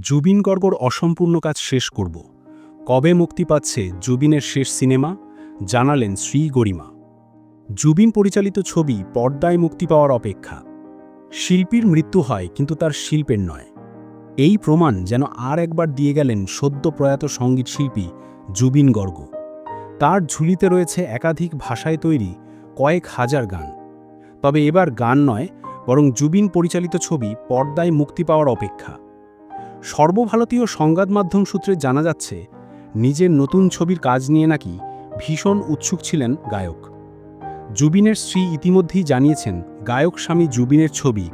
জুবিন গর্গর অসম্পূর্ণ কাজ শেষ করব। কবে মুক্তি পাচ্ছে জুবিনের শেষ সিনেমা? জানালেন শ্রী গরিমা। জুবিন পরিচালিত ছবি পর্দায় মুক্তি পাওয়ার অপেক্ষা। শিল্পীর মৃত্যু হয় কিন্তু তার শিল্পের নয়। এই প্রমাণ যেন আর একবার দিয়ে গেলেন সদ্য প্রয়াত সংগীত শিল্পী জুবিন গর্গ। তার ঝুলিতে রয়েছে একাধিক ভাষায় তৈরি কয়েক হাজার গান। তবে এবার গান নয়, বরং জুবিন পরিচালিত ছবি পর্দায় মুক্তি পাওয়ার অপেক্ষা। সর্বভারতীয় সংবাদ মাধ্যম সূত্রে জানা যাচ্ছে, নিজের নতুন ছবির কাজ নিয়ে নাকি ভীষণ উৎসুক ছিলেন গায়ক। জুবিনের স্ত্রী ইতিমধ্যেই জানিয়েছেন, গায়ক স্বামী জুবিনের ছবি,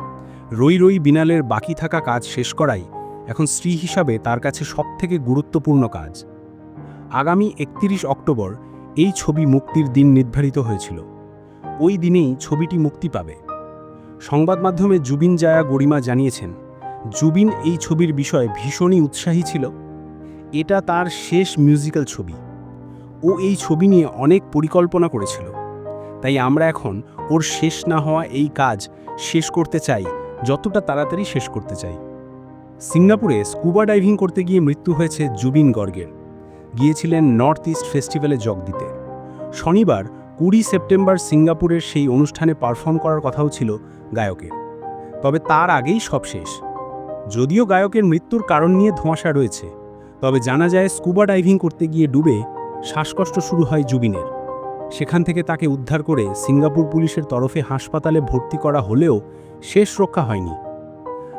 রই রই বিনালের বাকি থাকা কাজ শেষ করাই এখন স্ত্রী হিসাবে তার কাছে সবথেকে গুরুত্বপূর্ণ কাজ। আগামী একত্রিশ অক্টোবর এই ছবি মুক্তির দিন নির্ধারিত হয়েছিল। ওই দিনেই ছবিটি মুক্তি পাবে। সংবাদ মাধ্যমে জুবিন জায়া গরিমা জানিয়েছেন জুবিন এই ছবির বিষয়ে ভীষণই উৎসাহী ছিল। এটা তার শেষ মিউজিক্যাল ছবি। ও এই ছবি নিয়ে অনেক পরিকল্পনা করেছিল। তাই আমরা এখন ওর শেষ না হওয়া এই কাজ শেষ করতে চাই, যতটা তাড়াতাড়ি শেষ করতে চাই। সিঙ্গাপুরে স্কুবা ডাইভিং করতে গিয়ে মৃত্যু হয়েছে জুবিন গর্গের। গিয়েছিলেন নর্থ ইস্ট ফেস্টিভ্যালে যোগ দিতে। শনিবার, কুড়ি সেপ্টেম্বর সিঙ্গাপুরের সেই অনুষ্ঠানে পারফর্ম করার কথাও ছিল গায়কের। তবে তার আগেই সব শেষ। যদিও গায়কের মৃত্যুর কারণ নিয়ে ধোঁয়াশা রয়েছে, তবে জানা যায় স্কুবা ডাইভিং করতে গিয়ে ডুবে শ্বাসকষ্ট শুরু হয় জুবিনের। সেখান থেকে তাকে উদ্ধার করে সিঙ্গাপুর পুলিশের তরফে হাসপাতালে ভর্তি করা হলেও শেষ রক্ষা হয়নি।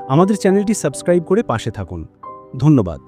আমাদের চ্যানেলটি সাবস্ক্রাইব করে পাশে থাকুন। ধন্যবাদ।